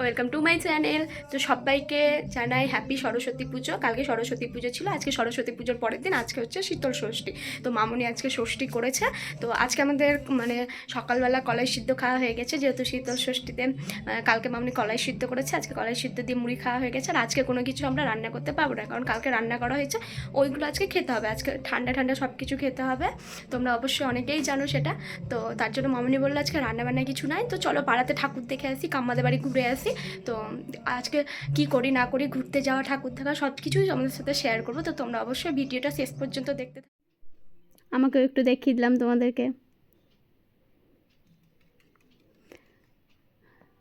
Welcome to my channel তো সবাইকে জানাই হ্যাপি সরস্বতী পুজো। কালকে সরস্বতী পুজো ছিল, আজকে সরস্বতী পুজোর পরের দিন আজকে হচ্ছে শীতল ষষ্ঠী। তো মামনি আজকে ষষ্ঠী করেছে। তো আজকে আমাদের মানে সকালবেলা কলাই সিদ্ধ খাওয়া হয়ে গেছে, যেহেতু শীতল ষষ্ঠীতে কালকে মামুনি কলাই সিদ্ধ করেছে। আজকে কলাই সিদ্ধ দিয়ে মুড়ি খাওয়া হয়ে গেছে। আর আজকে কোনো কিছু আমরা রান্না করতে পারব না, কারণ কালকে রান্না করা হয়েছে। ওইগুলো আজকে খেতে হবে। আজকে ঠান্ডা ঠান্ডা সব কিছু খেতে হবে। তোমরা অবশ্যই অনেকেই জানো সেটা। তো তার জন্য মামনি বলল আজকে রান্না বান্না কিছু নাই। তো চলো পাড়াতে ঠাকুর দেখে আসি, কাম্মাদের বাড়ি ঘুরে আসি তো আজকে কি করি না করি, ঘুরতে যাওয়া, ঠাকুর থাকা সব কিছুই আমাদের সাথে শেয়ার করব। তো তোমরা অবশ্যই ভিডিওটা শেষ পর্যন্ত দেখতে। আমাকেও একটু দেখিয়ে দিলাম তোমাদেরকে।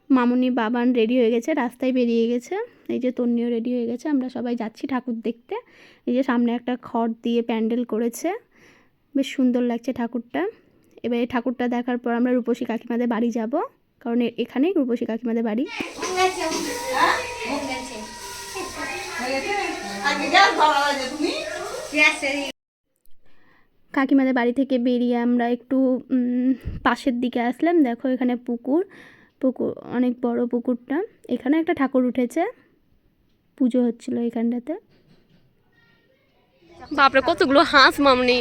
মামুনি বাবান রেডি হয়ে গেছে, রাস্তায় বেরিয়ে গেছে। এই যে তন্নিও রেডি হয়ে গেছে, আমরা সবাই যাচ্ছি ঠাকুর দেখতে। এই যে সামনে একটা খড় দিয়ে প্যান্ডেল করেছে। বেশ সুন্দর লাগছে ঠাকুরটা। এবার এই ঠাকুরটা দেখার পর আমরা রূপসী কাকিমাদের বাড়ি যাব। কারণ এখানেই রূপসী কাকিমাদের বাড়ি। কাকিমাদের বাড়ি থেকে বেরিয়ে আমরা একটু পাশের দিকে আসলাম। দেখো, এখানে পুকুর। পুকুর, অনেক বড় পুকুরটা। এখানে একটা ঠাকুর উঠেছে। পুজো হচ্ছিল এখানটাতে। বাপরে, কতগুলো হাঁস মামনি।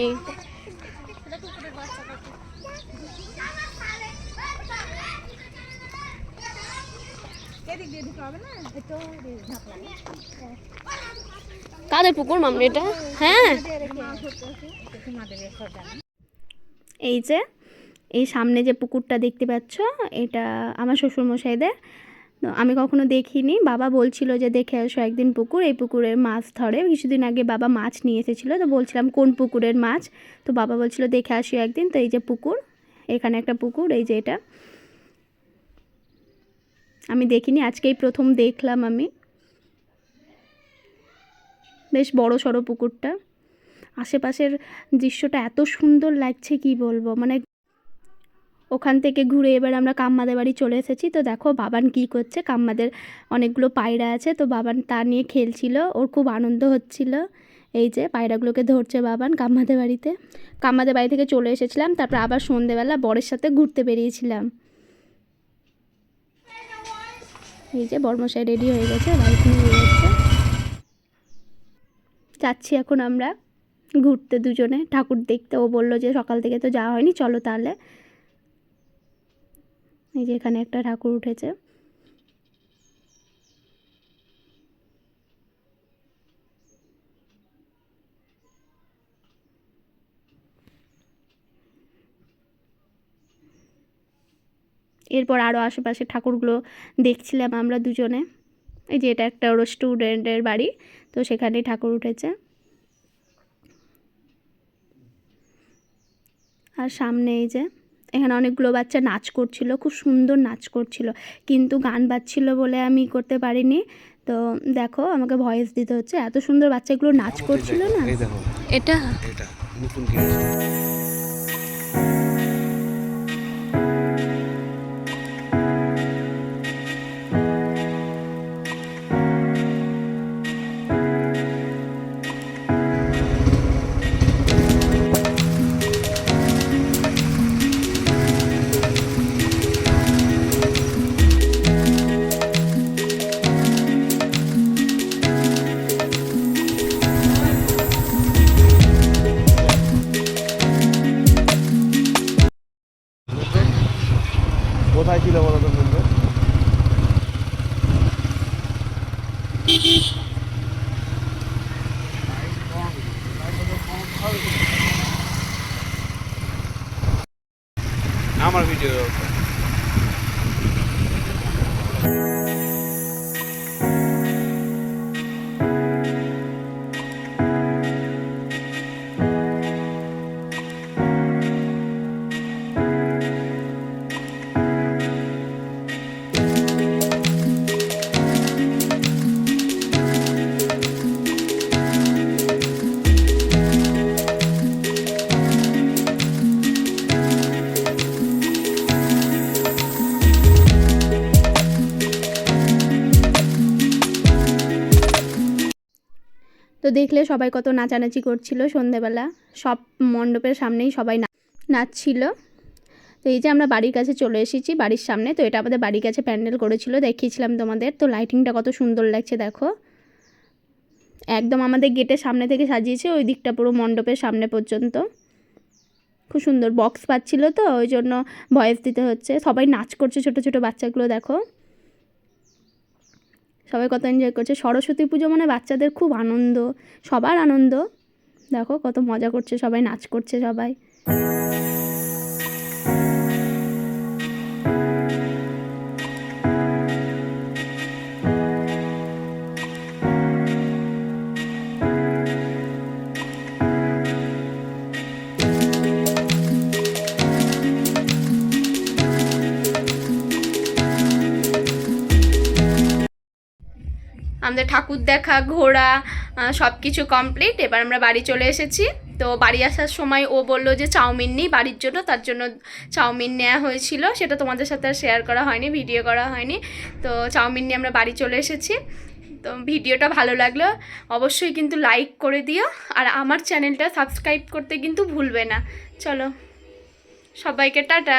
কাদের পুকুর মামনি এটা? হ্যাঁ। এই যে এই সামনে যে পুকুরটা দেখতে পাচ্ছ এটা আমার শ্বশুরমশাইদের। তো আমি কখনো দেখিনি। বাবা বলছিল যে দেখে আসো একদিন পুকুর। এই পুকুরের মাছ ধরে। কিছুদিন আগে বাবা মাছ নিয়ে এসেছিল। তো বলছিলাম কোন পুকুরের মাছ? তো বাবা বলছিল দেখে আসি একদিন। তো এই যে পুকুর এখানে একটা পুকুর এই যে এটা। আমি দেখিনি, আজকেই প্রথম দেখলাম আমি। বেশ বড় সড়ো পুকুরটা। আশেপাশের দৃশ্যটা এত সুন্দর লাগছে, কি বলব? মানে ওখান থেকে ঘুরে এবার আমরা কাম্মাদের বাড়ি চলে এসেছি। তো দেখো বাবান কি করছে? কাম্মাদের অনেকগুলো পায়রা আছে। তো বাবান তা নিয়ে খেলছিল। ওর খুব আনন্দ হচ্ছিল। এই যে পায়রাগুলোকে ধরছে বাবান কাম্মাদের বাড়িতে। কাম্মাদের বাড়ি থেকে চলে এসেছিলাম। তারপর আবার সন্ধেবেলা বরের সাথে ঘুরতে বেরিয়েছিলাম। এই যে বর্মশাই রেডি হয়ে গেছে বাড়িতে নিয়ে গেছে যাচ্ছি এখন আমরা ঘুরতে দুজনে। ঠাকুর দেখতে, ও বলল যে সকাল থেকে তো যাওয়া হয়নি, চলো তাহলে। এই যে এখানে একটা ঠাকুর উঠেছে। এরপর আরও আশেপাশে ঠাকুরগুলো দেখছিলাম আমরা দুজনে। এই যে এটা একটা ওর স্টুডেন্টের বাড়ি তো সেখানেই ঠাকুর উঠেছে। আর সামনে এই যে এখানে অনেকগুলো বাচ্চা নাচ করছিল খুব সুন্দর নাচ করছিল। কিন্তু গান বাজছিল বলে আমি করতে পারিনি। তো দেখো আমাকে ভয়েস দিতে হচ্ছে। এত সুন্দর বাচ্চাগুলো নাচ করছিল না? এই এটা? এটা আমার ভিডিও তো দেখলে সবাই কত নাচানাচি করছিল সন্ধেবেলা। সব মণ্ডপের সামনেই সবাই নাচছিল। তো এই যে আমরা বাড়ির কাছে চলে এসেছি, বাড়ির সামনে। তো এটা আমাদের বাড়ির কাছে প্যান্ডেল করেছিল, দেখিয়েছিলাম তোমাদের। তো লাইটিংটা কত সুন্দর লাগছে, দেখো। একদম আমাদের গেটের সামনে থেকে সাজিয়েছে, ওই দিকটা পুরো মণ্ডপের সামনে পর্যন্ত। খুব সুন্দর বক্স পাচ্ছিল তো, ওই জন্য ভয়েস দিতে হচ্ছে। সবাই নাচ করছে, ছোট ছোট বাচ্চাগুলো, দেখো। সবাই কত এনজয় করছে। সরস্বতী পুজো মানে বাচ্চাদের খুব আনন্দ, সবার আনন্দ। দেখো কত মজা করছে সবাই, নাচ করছে সবাই। আমাদের ঠাকুর দেখা, ঘোরা সব কিছু কমপ্লিট এবার আমরা বাড়ি চলে এসেছি। তো বাড়ি আসার সময় ও বলল যে চাউমিন নেই বাড়ির জন্য, তার জন্য চাউমিন নেওয়া হয়েছিল। সেটা তোমাদের সাথে আর শেয়ার করা হয়নি ভিডিও করা হয়নি। তো চাউমিন নিয়ে আমরা বাড়ি চলে এসেছি। তো ভিডিওটা ভালো লাগল অবশ্যই কিন্তু লাইক করে দিও। আর আমার চ্যানেলটা সাবস্ক্রাইব করতে কিন্তু ভুলবে না। চলো, সবাইকে টাটা।